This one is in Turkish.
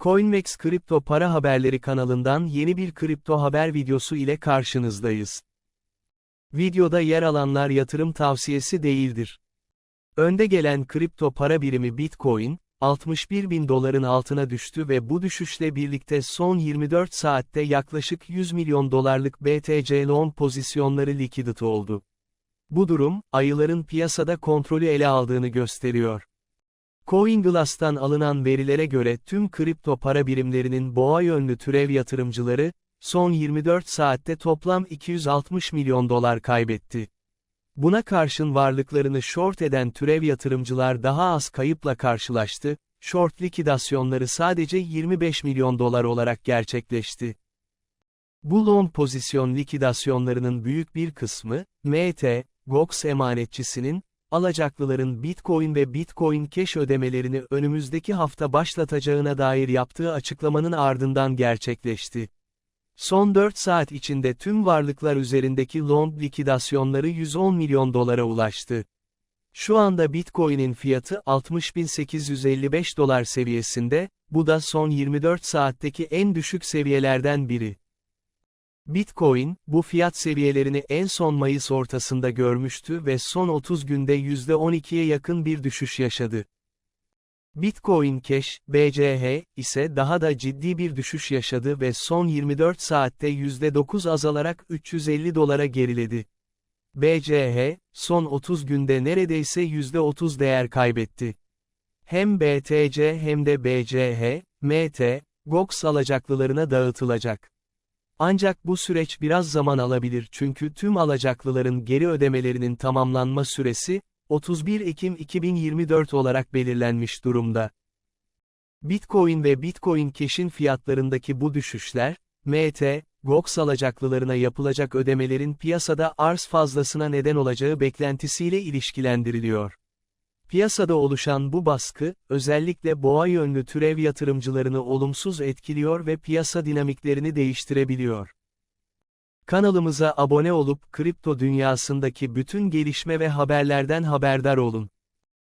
Coinmex Kripto Para Haberleri kanalından yeni bir kripto haber videosu ile karşınızdayız. Videoda yer alanlar yatırım tavsiyesi değildir. Önde gelen kripto para birimi Bitcoin, 61 bin doların altına düştü ve bu düşüşle birlikte son 24 saatte yaklaşık 100 milyon dolarlık BTC long pozisyonları likidite oldu. Bu durum, ayıların piyasada kontrolü ele aldığını gösteriyor. CoinGlass'tan alınan verilere göre tüm kripto para birimlerinin boğa yönlü türev yatırımcıları, son 24 saatte toplam 260 milyon dolar kaybetti. Buna karşın varlıklarını short eden türev yatırımcılar daha az kayıpla karşılaştı, short likidasyonları sadece 25 milyon dolar olarak gerçekleşti. Bu long pozisyon likidasyonlarının büyük bir kısmı, MT, GOX emanetçisinin, alacaklıların Bitcoin ve Bitcoin Cash ödemelerini önümüzdeki hafta başlatacağına dair yaptığı açıklamanın ardından gerçekleşti. Son 4 saat içinde tüm varlıklar üzerindeki long likidasyonları 110 milyon dolara ulaştı. Şu anda Bitcoin'in fiyatı 60.855 dolar seviyesinde, bu da son 24 saatteki en düşük seviyelerden biri. Bitcoin, bu fiyat seviyelerini en son Mayıs ortasında görmüştü ve son 30 günde %12'ye yakın bir düşüş yaşadı. Bitcoin Cash, BCH, ise daha da ciddi bir düşüş yaşadı ve son 24 saatte %9 azalarak 350 dolara geriledi. BCH, son 30 günde neredeyse %30 değer kaybetti. Hem BTC hem de BCH, MT, GOX alacaklılarına dağıtılacak. Ancak bu süreç biraz zaman alabilir çünkü tüm alacaklıların geri ödemelerinin tamamlanma süresi, 31 Ekim 2024 olarak belirlenmiş durumda. Bitcoin ve Bitcoin Cash'in fiyatlarındaki bu düşüşler, MT, GOX alacaklılarına yapılacak ödemelerin piyasada arz fazlasına neden olacağı beklentisiyle ilişkilendiriliyor. Piyasada oluşan bu baskı, özellikle boğa yönlü türev yatırımcılarını olumsuz etkiliyor ve piyasa dinamiklerini değiştirebiliyor. Kanalımıza abone olup kripto dünyasındaki bütün gelişme ve haberlerden haberdar olun.